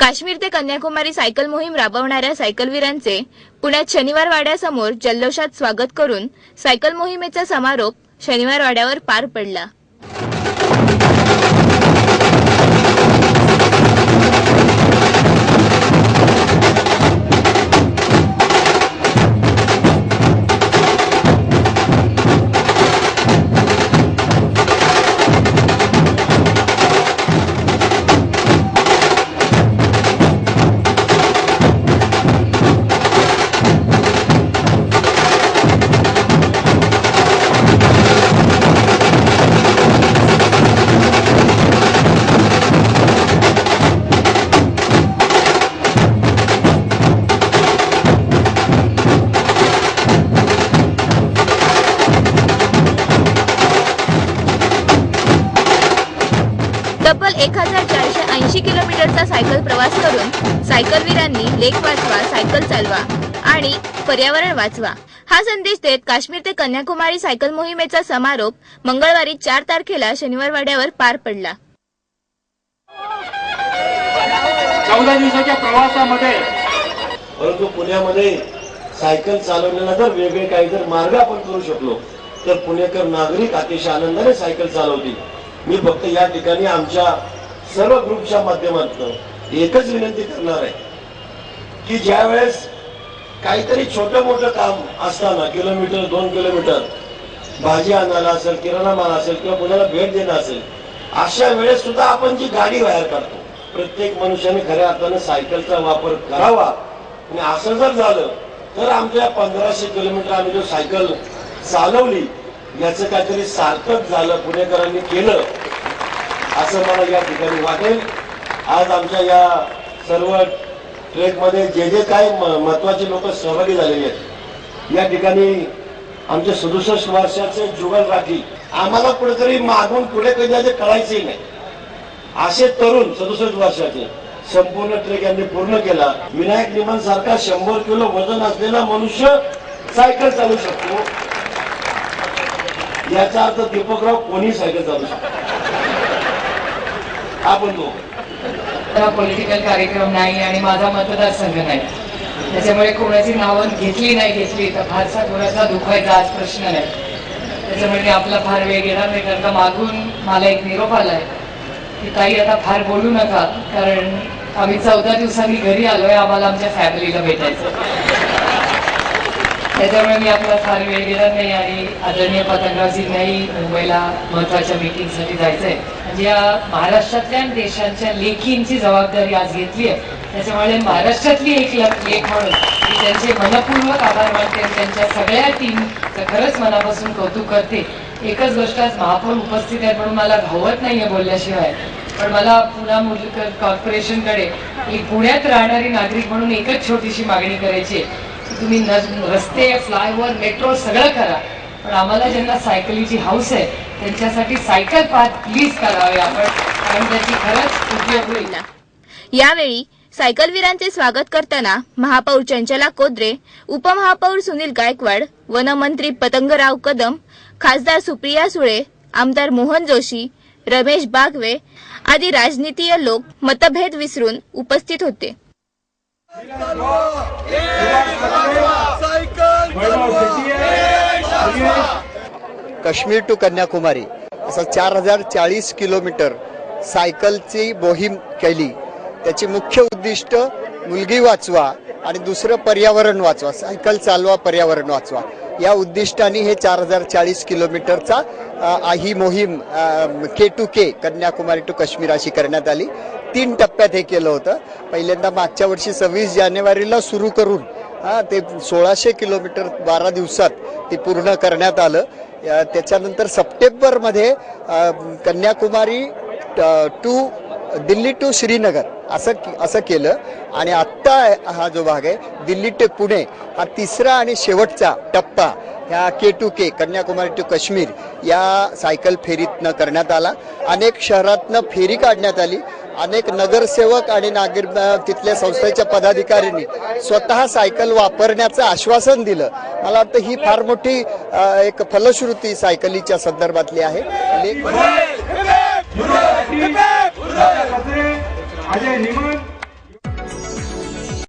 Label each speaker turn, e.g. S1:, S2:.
S1: काश्मीर ते कन्याकुमारी सायकल मोहीम राबवणाऱ्या सायकलवीरांचे पुण्यात शनिवार वाड्यासमोर जल्लोषात स्वागत करून सायकल मोहिमेचा समारोप शनिवार वाड्यावर पार पडला. एक हजार चारशे ऐंशी किलोमीटरचा सायकल प्रवास करून सायकलवीरांनी लेक वाचवा सायकल चालवा आणि पर्यावरण वाचवा. हा संदेश देत काश्मीर ते कन्याकुमारी सायकल मोहिमेचा समारोप मंगळवारी चार तारखेला शनिवार वाड्यावर पार पडला.
S2: चौदा दिवसाच्या प्रवासामध्ये
S3: परंतु पुण्यामध्ये सायकल चालवण्याला जर वेगळे काही जर मार्ग आपण करू शकलो तर पुणेकर नागरिक अतिशय आनंदाने सायकल चालवतील. मी फक्त या ठिकाणी आमच्या सर्व ग्रुपच्या माध्यमातून एकच विनंती करणार आहे की ज्या वेळेस काहीतरी छोटं मोठं काम असताना किलोमीटर दोन किलोमीटर भाजी आणायला असेल किराणा माल असेल किंवा कुणाला भेट देणं असेल अशा वेळेस सुद्धा आपण जी गाडी बाहेर काढतो. प्रत्येक मनुष्याने खऱ्या अर्थानं सायकलचा वापर करावा. आणि असं जर झालं तर आमच्या पंधराशे किलोमीटर आम्ही जो सायकल चालवली याचं काहीतरी सार्थक झालं पुणेकरांनी केलं असं मला या ठिकाणी वाटेल. आज आमच्या या सर्व ट्रेकमध्ये जे जे काय म- महत्त्वाचे लोक सहभागी झालेले आहेत या ठिकाणी आमचे सदुसष्ट वर्षाचे जुगल राठी आम्हाला कुठेतरी मागून पुढे कधी जायचे कळायचंही नाही. असे तरुण सदुसष्ट वर्षाचे संपूर्ण ट्रेक यांनी पूर्ण केला. विनायक निमन सारखा शंभर किलो वजन असलेला मनुष्य सायकल चालू शकतो. याचा अर्थ दीपकराव कोणी सायकल चालू शकतो आपण तो.
S4: हा पॉलिटिकल कार्यक्रम नाही आणि माझा मतदारसंघ नाही. त्याच्यामुळे कोणाची नावं घेतली नाही घेतली तर फारसा थोडासा दुखायचा आज प्रश्न नाही. त्याच्यामुळे मी आपला फार वेळ घेणार नाही कारण का मागून मला एक निरोप आलाय. की ताई आता फार बोलू नका कारण आम्ही चौदा दिवसांनी घरी आलोय आम्हाला आमच्या फॅमिलीला भेटायचं त्याच्यामुळे मी आपला फार वेळ गेला नाही आणि आदरणीय पतंगरावजींनाही मुंबईला महत्त्वाच्या मीटिंगसाठी जायचंय. म्हणजे या महाराष्ट्रातल्या देशांच्या लेखींची जबाबदारी आज घेतली आहे. त्याच्यामुळे महाराष्ट्रातली एक लेख म्हणून मी त्यांचे मनपूर्वक आभार मानते त्यांच्या सगळ्या टीमचं खरंच मनापासून कौतुक करते. एकच गोष्ट आज महापौर उपस्थित आहेत म्हणून मला घावत नाहीये बोलल्याशिवाय. पण मला पुन्हा मुलकर कॉर्पोरेशनकडे एक पुण्यात राहणारी नागरिक म्हणून एकच छोटीशी मागणी करायची आहे. तुम्ही रस्ते फ्लायओव्हर मेट्रो सगळं करा. पण आम्हाला ज्यांना सायकलीची हाऊस आहे त्यांच्यासाठी सायकल पाथ प्लीज करावे आपण कारण त्याची खरंच उपयोग होईल.
S1: पडला यावेळी सायकलवीरांचे स्वागत करताना महापौर चंचला कोद्रे उपमहापौर सुनील गायकवाड वनमंत्री पतंगराव कदम खासदार सुप्रिया सुळे आमदार मोहन जोशी रमेश बागवे आदी राजनीतीय लोक मतभेद विसरून उपस्थित होते.
S5: काश्मीर टू कन्याकुमारी. असं चार हजार चाळीस किलोमीटर सायकलची मोहीम केली. त्याची मुख्य उद्दिष्ट मुलगी वाचवा आणि दुसरं पर्यावरण वाचवा. सायकल चालवा पर्यावरण वाचवा. या उद्दिष्टाने हे चार हजार चाळीस किलोमीटरचा ही मोहीम K to K Kanyakumari to Kashmir अशी करण्यात आली. तीन टप्प्यात हे केलं होतं. पहिल्यांदा मागच्या वर्षी सव्वीस जानेवारीला सुरू करून हां ते सोळाशे किलोमीटर बारा दिवसात ते पूर्ण करण्यात आलं. त्याच्यानंतर सप्टेंबरमध्ये कन्याकुमारी टू दिल्ली टू श्रीनगर असं असं केलं. आणि आत्ता हा जो भाग आहे दिल्ली ते पुणे हा तिसरा आणि शेवटचा टप्पा ह्या K to K Kanyakumari to Kashmir या सायकल फेरीतनं करण्यात आला. अनेक शहरातनं फेरी काढण्यात आली. अनेक नगरसेवक आणि नागरिक तिथल्या संस्थेच्या पदाधिकाऱ्यांनी स्वतः सायकल वापरण्याचं आश्वासन दिलं मला वाटतं ही फार मोठी एक फलश्रुती सायकलीच्या संदर्भातली आहे
S2: अजय निमन